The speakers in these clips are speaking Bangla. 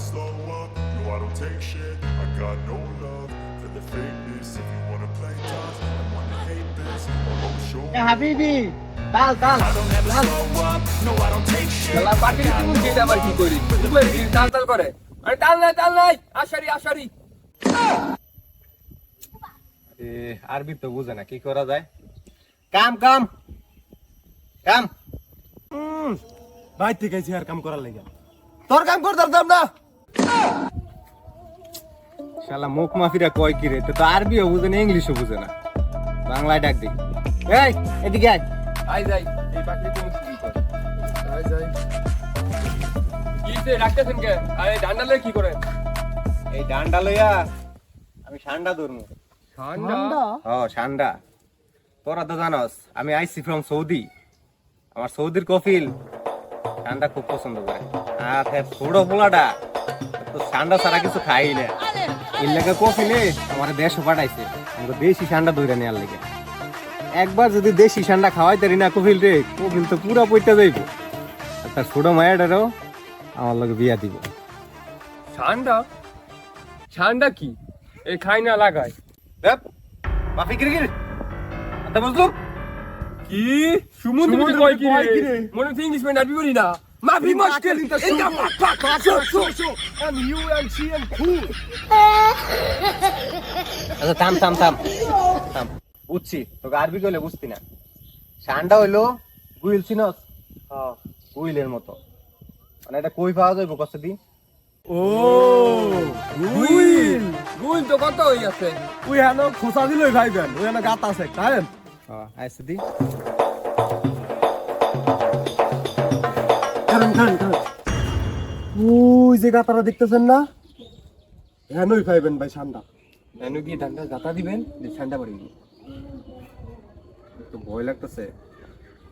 slow up, no I don't take shit I got no love for the fakeness If you wanna play tough and wanna hate this এ হাবিবি তাল তাল I don't ever slow up, no I don't take shit শালা পাখির তুমি যেটা আবার কি করি উপরে কি তাল তাল করে আরে তাল নাই তাল নাই আশারি আশারি আরবি তো বুঝে না কি করা যায় কাম কাম কাম ভাই ঠিক আছে আর কাম করার লাগে তোর কাম কর দাম না শালা মুখ মাফিরা কয় কি রে? তো তো আরবিও বুঝে না ইংলিশও বুঝে না। বাংলায় ডাক দিই। এই এদিকে আয়। আই যাই এই পাখির তুমি কি করে। আই যাই। কি সে রাখতেছেন কে? আরে ডান্ডালে কি করে এই ডান্ডা লইয়া আমি ঠান্ডা ধরমু। ঠান্ডা ও ঠান্ডা তোরা তো জানস আমি আইসি ফ্রম সৌদি আমার সৌদির কফিল। ঠান্ডা খুব পছন্দ করে। আর হ্যাঁ ছোট পোলাটা। ঠান্ডা ছাড়া কিছু খাই না। এর লেগে কফিলে আমার দেশও পাঠাইছে। আমাকে দেশি ঠান্ডা দইরা নেওয়ার লেগে। একবার যদি দেশি ঠান্ডা খাওয়াই তারি না কফিল রে কফিল তো পুরা পইটা যাইব। আর তার ছোট মায়াটারও আমার লগে বিয়া দিব। ঠান্ডা ঠান্ডা কি? এই খাই না লাগাই দেখ আচ্ছা বুঝলুম কি? সমুদ্র সমুদ্রে কয় কি রে? মনে হচ্ছে ইংলিশ ম্যান করি না। মাফি মুশকিল এটা পাক পাক পাক show show and you and she and cool আচ্ছা থাম থাম থাম। থাম। বুঝছি। তোকে আরবি কইলে বুঝতি না। ঠান্ডা হইল গুইল চিনস হ্যাঁ। গুইলের মতো। মানে এটা কই পাওয়া যাইব কষ্ট দি? oh গুইল। গুইল তো কত হই আছে? ওই হেন খোসা দিলই ভাইবেন। ওই হেন গাত আছে খায়েন। হ্যাঁ আইসে দি। খান খান খান ওই যে গাতারা দেখতেছেন না? হেনই খাইবেন ভাই ঠান্ডা হেনু কি ঠান্ডা গাতা দিবেন? যে ঠান্ডা পড়ে তো ভয় লাগতেছে।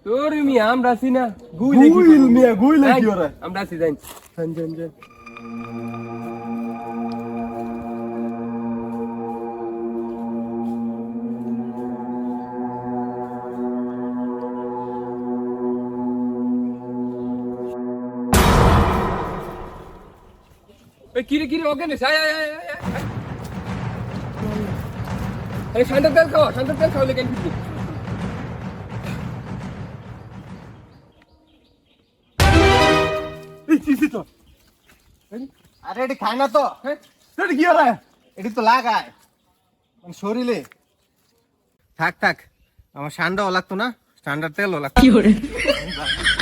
তোর মিয়া আমরা আছি না। গুইল গুইল মিয়া গুইল কি ওরা। আমরা আছি যাই জান জান জান এই কিরে কিরে ওকে আয় আয় আয় আয়, আয় আরে ঠান্ডা তেল খাও ঠান্ডা তেল খাও লেকেন কিছু তো আরে এটি খায় না তো। হ্যাঁ এটা কি ওরে এটি তো লাগায়। মানে শরীরে। থাক থাক। আমার ঠান্ডাও লাগতো না। ঠান্ডার তেলও লাগতো